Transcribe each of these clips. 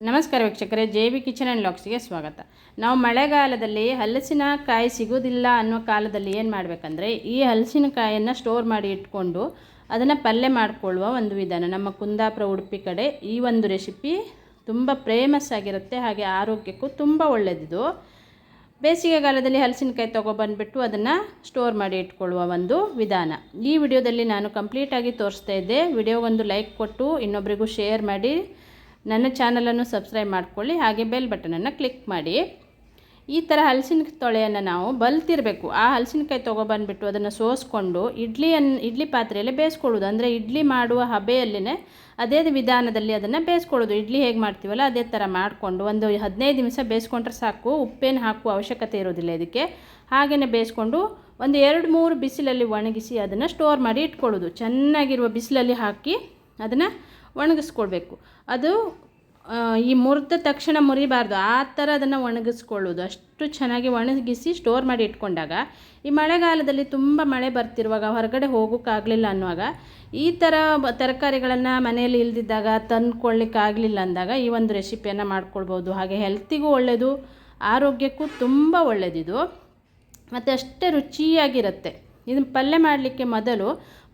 ನಮಸ್ಕಾರ ವೀಕ್ಷಕರೇ, J B kitchen and ಲಾಕ್ಸ್ಗೆ ಸ್ವಾಗತ. ನಾವು ಮಳೆಗಾಲದಲ್ಲಿ ಹಲಸಿನಕಾಯಿ ಸಿಗೋದಿಲ್ಲ ಅನ್ನೋ ಕಾಲದಲ್ಲಿ ಏನು ಮಾಡಬೇಕಂದ್ರೆ, ಈ ಹಲಸಿನಕಾಯಿಯನ್ನು ಸ್ಟೋರ್ ಮಾಡಿ ಇಟ್ಕೊಂಡು ಅದನ್ನು ಪಲ್ಯ ಮಾಡಿಕೊಳ್ಳುವ ಒಂದು ವಿಧಾನ. ನಮ್ಮ ಕುಂದಾಪುರ, ಉಡುಪಿ ಕಡೆ ಈ ಒಂದು ರೆಸಿಪಿ ತುಂಬ ಫೇಮಸ್ ಆಗಿರುತ್ತೆ, ಹಾಗೆ ಆರೋಗ್ಯಕ್ಕೂ ತುಂಬ ಒಳ್ಳೆಯದಿದು ಬೇಸಿಗೆಗಾಲದಲ್ಲಿ ಹಲಸಿನಕಾಯಿ ತೊಗೊಬಂದ್ಬಿಟ್ಟು ಅದನ್ನು ಸ್ಟೋರ್ ಮಾಡಿ ಇಟ್ಕೊಳ್ಳುವ ಒಂದು ವಿಧಾನ. ಈ ವಿಡಿಯೋದಲ್ಲಿ ನಾನು ಕಂಪ್ಲೀಟಾಗಿ ತೋರಿಸ್ತಾ ಇದ್ದೆ. ವಿಡಿಯೋಗೊಂದು ಲೈಕ್ ಕೊಟ್ಟು ಇನ್ನೊಬ್ಬರಿಗೂ ಶೇರ್ ಮಾಡಿ. ನನ್ನ ಚಾನಲನ್ನು ಸಬ್ಸ್ಕ್ರೈಬ್ ಮಾಡಿಕೊಳ್ಳಿ, ಹಾಗೆ ಬೆಲ್ ಬಟನನ್ನು ಕ್ಲಿಕ್ ಮಾಡಿ. ಈ ಥರ ಹಲಸಿನ ತೊಳೆಯನ್ನು ನಾವು ಬಲ್ತಿರಬೇಕು. ಆ ಹಲಸಿನಕಾಯಿ ತೊಗೊಬಂದ್ಬಿಟ್ಟು ಅದನ್ನು ಸೋಸ್ಕೊಂಡು ಇಡ್ಲಿಯನ್ನು ಇಡ್ಲಿ ಪಾತ್ರೆಯಲ್ಲಿ ಬೇಯಿಸ್ಕೊಳ್ಳೋದು. ಅಂದರೆ ಇಡ್ಲಿ ಮಾಡುವ ಹಬೆಯಲ್ಲೇ ಅದೇ ವಿಧಾನದಲ್ಲಿ ಅದನ್ನು ಬೇಯಿಸ್ಕೊಳ್ಳೋದು. ಇಡ್ಲಿ ಹೇಗೆ ಮಾಡ್ತೀವಲ್ಲ, ಅದೇ ಥರ ಮಾಡಿಕೊಂಡು ಒಂದು ಹದಿನೈದು ನಿಮಿಷ ಬೇಯಿಸ್ಕೊಂಡ್ರೆ ಸಾಕು. ಉಪ್ಪೇನು ಹಾಕುವ ಅವಶ್ಯಕತೆ ಇರೋದಿಲ್ಲ ಇದಕ್ಕೆ. ಹಾಗೆಯೇ ಬೇಯಿಸ್ಕೊಂಡು ಒಂದು ಎರಡು ಮೂರು ಬಿಸಿಲಲ್ಲಿ ಒಣಗಿಸಿ ಅದನ್ನು ಸ್ಟೋರ್ ಮಾಡಿ ಇಟ್ಕೊಳ್ಳೋದು. ಚೆನ್ನಾಗಿರುವ ಬಿಸಿಲಲ್ಲಿ ಹಾಕಿ ಅದನ್ನು ಒಣಗಿಸ್ಕೊಳ್ಬೇಕು. ಅದು ಈ ಮುರಿದ ತಕ್ಷಣ ಮುರಿಬಾರ್ದು. ಆ ಥರ ಅದನ್ನು ಒಣಗಿಸ್ಕೊಳ್ಳೋದು. ಅಷ್ಟು ಚೆನ್ನಾಗಿ ಒಣಗಿಸಿ ಸ್ಟೋರ್ ಮಾಡಿ ಇಟ್ಕೊಂಡಾಗ, ಈ ಮಳೆಗಾಲದಲ್ಲಿ ತುಂಬ ಮಳೆ ಬರ್ತಿರುವಾಗ, ಹೊರಗಡೆ ಹೋಗೋಕ್ಕಾಗಲಿಲ್ಲ ಅನ್ನುವಾಗ, ಈ ಥರ ತರಕಾರಿಗಳನ್ನು ಮನೆಯಲ್ಲಿ ಇಲ್ದಿದ್ದಾಗ ತಂದ್ಕೊಳ್ಳಿಕ್ಕಾಗಲಿಲ್ಲ ಅಂದಾಗ ಈ ಒಂದು ರೆಸಿಪಿಯನ್ನು ಮಾಡ್ಕೊಳ್ಬೋದು. ಹಾಗೆ ಹೆಲ್ತಿಗೂ ಒಳ್ಳೆಯದು ಆರೋಗ್ಯಕ್ಕೂ ತುಂಬ ಒಳ್ಳೆಯದಿದು ಮತ್ತು ಅಷ್ಟೇ ರುಚಿಯಾಗಿರುತ್ತೆ. ಇದನ್ನು ಪಲ್ಯ ಮಾಡಲಿಕ್ಕೆ ಮೊದಲು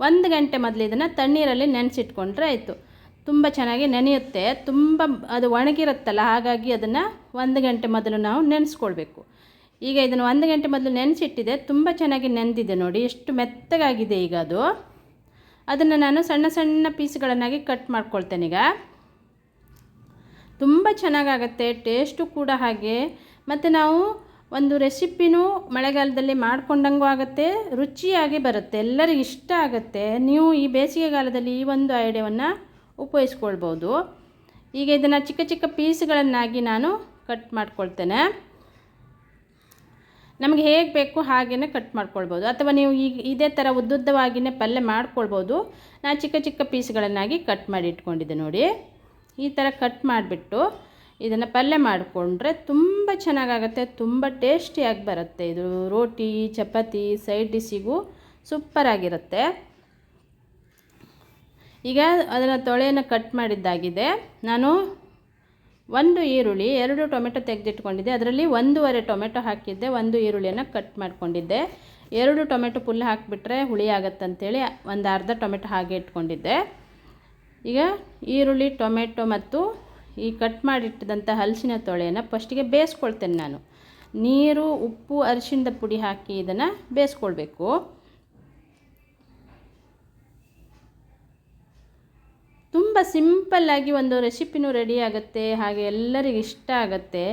ಒಂದು ಗಂಟೆ ಮೊದಲು ಇದನ್ನು ತಣ್ಣೀರಲ್ಲಿ ನೆನೆಸಿಟ್ಕೊಂಡ್ರೆ ಆಯಿತು. ತುಂಬ ಚೆನ್ನಾಗಿ ನೆನೆಯುತ್ತೆ. ತುಂಬ ಅದು ಒಣಗಿರುತ್ತಲ್ಲ, ಹಾಗಾಗಿ ಅದನ್ನು ಒಂದು ಗಂಟೆ ಮೊದಲು ನಾವು ನೆನೆಸ್ಕೊಳ್ಬೇಕು. ಈಗ ಇದನ್ನು ಒಂದು ಗಂಟೆ ಮೊದಲು ನೆನೆಸಿಟ್ಟಿದೆ. ತುಂಬ ಚೆನ್ನಾಗಿ ನೆಂದಿದೆ ನೋಡಿ, ಎಷ್ಟು ಮೆತ್ತಗಾಗಿದೆ ಈಗ ಅದು. ಅದನ್ನು ನಾನು ಸಣ್ಣ ಸಣ್ಣ ಪೀಸ್ಗಳನ್ನಾಗಿ ಕಟ್ ಮಾಡ್ಕೊಳ್ತೇನೆ ಈಗ. ತುಂಬ ಚೆನ್ನಾಗಾಗತ್ತೆ, ಟೇಸ್ಟು ಕೂಡ ಹಾಗೆ. ಮತ್ತು ನಾವು ಒಂದು ರೆಸಿಪಿನೂ ಮಳೆಗಾಲದಲ್ಲಿ ಮಾಡ್ಕೊಂಡಂಗೂ ಆಗುತ್ತೆ, ರುಚಿಯಾಗಿ ಬರುತ್ತೆ, ಎಲ್ಲರಿಗೂ ಇಷ್ಟ ಆಗುತ್ತೆ. ನೀವು ಈ ಬೇಸಿಗೆಗಾಲದಲ್ಲಿ ಈ ಒಂದು ಐಡಿಯಾವನ್ನು ಉಪಯೋಗಿಸ್ಕೊಳ್ಬೋದು. ಈಗ ಇದನ್ನು ಚಿಕ್ಕ ಚಿಕ್ಕ ಪೀಸ್ಗಳನ್ನಾಗಿ ನಾನು ಕಟ್ ಮಾಡ್ಕೊಳ್ತೇನೆ. ನಮಗೆ ಹೇಗೆ ಬೇಕು ಹಾಗೆಯೇ ಕಟ್ ಮಾಡ್ಕೊಳ್ಬೋದು. ಅಥವಾ ನೀವು ಈಗ ಇದೇ ಥರ ಉದ್ದುದ್ದವಾಗಿಯೇ ಪಲ್ಯ ಮಾಡ್ಕೊಳ್ಬೋದು. ನಾನು ಚಿಕ್ಕ ಚಿಕ್ಕ ಪೀಸ್ಗಳನ್ನಾಗಿ ಕಟ್ ಮಾಡಿ ಇಟ್ಕೊಂಡಿದ್ದೆ ನೋಡಿ. ಈ ಥರ ಕಟ್ ಮಾಡಿಬಿಟ್ಟು ಇದನ್ನು ಪಲ್ಯ ಮಾಡಿಕೊಂಡ್ರೆ ತುಂಬ ಚೆನ್ನಾಗಾಗುತ್ತೆ, ತುಂಬ ಟೇಸ್ಟಿಯಾಗಿ ಬರುತ್ತೆ. ಇದು ರೋಟಿ, ಚಪಾತಿ, ಸೈಡ್ ಡಿಶ್ಶಿಗೂ ಸೂಪರಾಗಿರುತ್ತೆ ಈಗ ಅದನ್ನು ತೊಳೆಯನ್ನು ಕಟ್ ಮಾಡಿದ್ದಾಗಿದೆ. ನಾನು ಒಂದು ಈರುಳ್ಳಿ, ಎರಡು ಟೊಮೆಟೊ ತೆಗೆದಿಟ್ಕೊಂಡಿದ್ದೆ. ಅದರಲ್ಲಿ ಒಂದೂವರೆ ಟೊಮೆಟೊ ಹಾಕಿದ್ದೆ, ಒಂದು ಈರುಳ್ಳಿಯನ್ನು ಕಟ್ ಮಾಡಿಕೊಂಡಿದ್ದೆ. ಎರಡು ಟೊಮೆಟೊ ಫುಲ್ ಹಾಕಿಬಿಟ್ರೆ ಹುಳಿ ಆಗುತ್ತಂತೇಳಿ ಒಂದು ಅರ್ಧ ಟೊಮೆಟೊ ಹಾಗೆ ಇಟ್ಕೊಂಡಿದ್ದೆ. ಈಗ ಈರುಳ್ಳಿ, ಟೊಮೆಟೊ ಮತ್ತು ಈ ಕಟ್ ಮಾಡಿಟ್ಟಿದಂಥ ಹಲಸಿನ ತೊಳೆಯನ್ನು ಫಸ್ಟಿಗೆ ಬೇಯಿಸ್ಕೊಳ್ತೇನೆ ನಾನು. ನೀರು, ಉಪ್ಪು, ಅರಿಶಿಣದ ಪುಡಿ ಹಾಕಿ ಇದನ್ನು ಬೇಯಿಸ್ಕೊಳ್ಬೇಕು. ತುಂಬ ಸಿಂಪಲ್ಲಾಗಿ ಒಂದು ರೆಸಿಪಿನೂ ರೆಡಿ ಆಗುತ್ತೆ, ಹಾಗೆ ಎಲ್ಲರಿಗೂ ಇಷ್ಟ ಆಗುತ್ತೆ.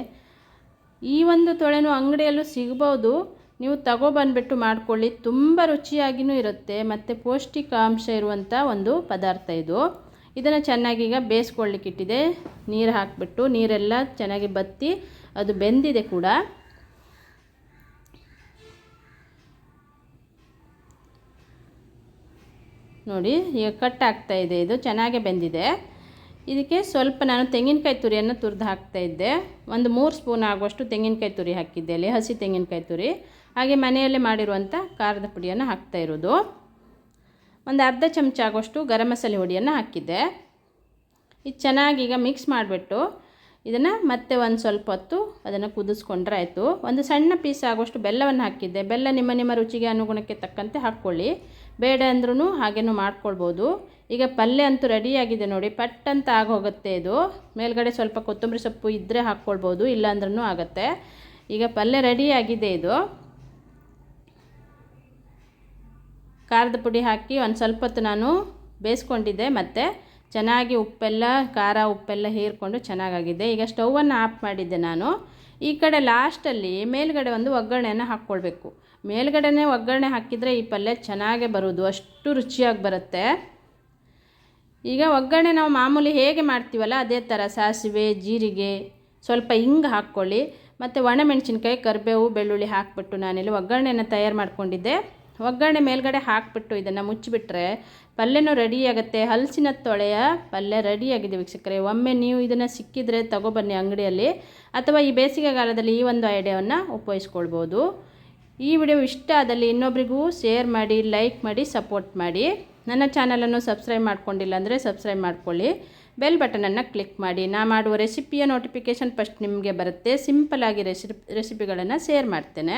ಈ ಒಂದು ತೊಳೆನೂ ಅಂಗಡಿಯಲ್ಲೂ ಸಿಗ್ಬೋದು. ನೀವು ತಗೊಬಂದ್ಬಿಟ್ಟು ಮಾಡ್ಕೊಳ್ಳಿ, ತುಂಬ ರುಚಿಯಾಗಿಯೂ ಇರುತ್ತೆ, ಮತ್ತು ಪೌಷ್ಟಿಕಾಂಶ ಇರುವಂಥ ಒಂದು ಪದಾರ್ಥ ಇದು. ಇದನ್ನು ಚೆನ್ನಾಗಿ ಈಗ ಬೇಯಿಸ್ಕೊಳ್ಳಿಕ್ಕಿಟ್ಟಿದೆ ನೀರು ಹಾಕಿಬಿಟ್ಟು ನೀರೆಲ್ಲ ಚೆನ್ನಾಗಿ ಬತ್ತಿ ಅದು ಬೆಂದಿದೆ ಕೂಡ. ನೋಡಿ, ಈಗ ಕಟ್ ಆಗ್ತಾ ಇದೆ ಇದು, ಚೆನ್ನಾಗೇ ಬೆಂದಿದೆ. ಇದಕ್ಕೆ ಸ್ವಲ್ಪ ನಾನು ತೆಂಗಿನಕಾಯಿ ತುರಿಯನ್ನು ತುರಿದು ಹಾಕ್ತಾ ಇದ್ದೆ. ಒಂದು ಮೂರು ಸ್ಪೂನ್ ಆಗುವಷ್ಟು ತೆಂಗಿನಕಾಯಿ ತುರಿ ಹಾಕಿದ್ದೆ ಅಲ್ಲಿ, ಹಸಿ ತೆಂಗಿನಕಾಯಿ ತುರಿ. ಹಾಗೆ ಮನೆಯಲ್ಲೇ ಮಾಡಿರುವಂಥ ಖಾರದ ಪುಡಿಯನ್ನು ಹಾಕ್ತಾ ಇರೋದು. ಒಂದು ಅರ್ಧ ಚಮಚ ಆಗೋಷ್ಟು ಗರಂ ಮಸಾಲೆ ಹುಡಿಯನ್ನು ಹಾಕಿದ್ದೆ. ಇದು ಚೆನ್ನಾಗಿ ಈಗ ಮಿಕ್ಸ್ ಮಾಡಿಬಿಟ್ಟು ಇದನ್ನು ಮತ್ತೆ ಒಂದು ಸ್ವಲ್ಪ ಹೊತ್ತು ಅದನ್ನು ಕುದಿಸ್ಕೊಂಡ್ರೆ ಆಯಿತು. ಒಂದು ಸಣ್ಣ ಪೀಸ್ ಆಗೋಷ್ಟು ಬೆಲ್ಲವನ್ನು ಹಾಕಿದ್ದೆ. ಬೆಲ್ಲ ನಿಮ್ಮ ನಿಮ್ಮ ರುಚಿಗೆ ಅನುಗುಣಕ್ಕೆ ತಕ್ಕಂತೆ ಹಾಕ್ಕೊಳ್ಳಿ. ಬೇಡ ಅಂದ್ರೂ ಹಾಗೇನೂ ಮಾಡ್ಕೊಳ್ಬೋದು. ಈಗ ಪಲ್ಯ ಅಂತೂ ರೆಡಿಯಾಗಿದೆ ನೋಡಿ ಪಟ್ ಅಂತ ಆಗೋಗುತ್ತೆ ಇದು. ಮೇಲ್ಗಡೆ ಸ್ವಲ್ಪ ಕೊತ್ತಂಬರಿ ಸೊಪ್ಪು ಇದ್ದರೆ ಹಾಕ್ಕೊಳ್ಬೋದು, ಇಲ್ಲ ಅಂದ್ರೂ ಆಗುತ್ತೆ. ಈಗ ಪಲ್ಯ ರೆಡಿಯಾಗಿದೆ ಇದು. ಖಾರದ ಪುಡಿ ಹಾಕಿ ಒಂದು ಸ್ವಲ್ಪ ಹೊತ್ತು ನಾನು ಬೇಯಿಸ್ಕೊಂಡಿದ್ದೆ. ಮತ್ತು ಚೆನ್ನಾಗಿ ಉಪ್ಪೆಲ್ಲ, ಖಾರ ಉಪ್ಪೆಲ್ಲ ಹೀರ್ಕೊಂಡು ಚೆನ್ನಾಗಾಗಿದೆ. ಈಗ ಸ್ಟೌವನ್ನು ಆಫ್ ಮಾಡಿದ್ದೆ ನಾನು. ಈ ಕಡೆ ಲಾಸ್ಟಲ್ಲಿ ಮೇಲ್ಗಡೆ ಒಂದು ಒಗ್ಗರಣೆಯನ್ನು ಹಾಕ್ಕೊಳ್ಬೇಕು. ಮೇಲ್ಗಡೆನೇ ಒಗ್ಗರಣೆ ಹಾಕಿದರೆ ಈ ಪಲ್ಯ ಚೆನ್ನಾಗೇ ಬರೋದು ಅಷ್ಟು ರುಚಿಯಾಗಿ ಬರುತ್ತೆ. ಈಗ ಒಗ್ಗರಣೆ ನಾವು ಮಾಮೂಲಿ ಹೇಗೆ ಮಾಡ್ತೀವಲ್ಲ, ಅದೇ ಥರ ಸಾಸಿವೆ, ಜೀರಿಗೆ ಸ್ವಲ್ಪ ಹಿಂಗೆ ಹಾಕ್ಕೊಳ್ಳಿ. ಮತ್ತು ಒಣಮೆಣಸಿನ್ಕಾಯಿ ಕರಿಬೇವು, ಬೆಳ್ಳುಳ್ಳಿ ಹಾಕ್ಬಿಟ್ಟು ನಾನಿಲ್ಲಿ ಒಗ್ಗರಣೆಯನ್ನು ತಯಾರು ಮಾಡ್ಕೊಂಡಿದ್ದೆ. ಒಗ್ಗರಣೆ ಮೇಲ್ಗಡೆ ಹಾಕಿಬಿಟ್ಟು ಇದನ್ನು ಮುಚ್ಚಿಬಿಟ್ರೆ ಪಲ್ಯನೂ ರೆಡಿಯಾಗುತ್ತೆ ಹಲಸಿನ ತೊಳೆಯ ಪಲ್ಯ ರೆಡಿಯಾಗಿದೆ ವೀಕ್ಷಕರೇ. ಒಮ್ಮೆ ನೀವು ಇದನ್ನು ಸಿಕ್ಕಿದರೆ ತಗೊಬನ್ನಿ ಅಂಗಡಿಯಲ್ಲಿ. ಅಥವಾ ಈ ಬೇಸಿಗೆಗಾಲದಲ್ಲಿ ಈ ಒಂದು ಐಡಿಯಾವನ್ನು ಉಪಯೋಗಿಸ್ಕೊಳ್ಬೋದು. ಈ ವಿಡಿಯೋ ಇಷ್ಟ ಆದಲ್ಲಿ ಇನ್ನೊಬ್ರಿಗೂ ಶೇರ್ ಮಾಡಿ ಲೈಕ್ ಮಾಡಿ ಸಪೋರ್ಟ್ ಮಾಡಿ. ನನ್ನ ಚಾನಲನ್ನು ಸಬ್ಸ್ಕ್ರೈಬ್ ಮಾಡ್ಕೊಂಡಿಲ್ಲ ಅಂದರೆ ಸಬ್ಸ್ಕ್ರೈಬ್ ಮಾಡ್ಕೊಳ್ಳಿ. ಬೆಲ್ ಬಟನನ್ನು ಕ್ಲಿಕ್ ಮಾಡಿ. ನಾ ಮಾಡುವ ರೆಸಿಪಿಯ ನೋಟಿಫಿಕೇಷನ್ ಫಸ್ಟ್ ನಿಮಗೆ ಬರುತ್ತೆ. ಸಿಂಪಲಾಗಿ ರೆಸಿಪಿ ರೆಸಿಪಿಗಳನ್ನು ಶೇರ್ ಮಾಡ್ತೇನೆ.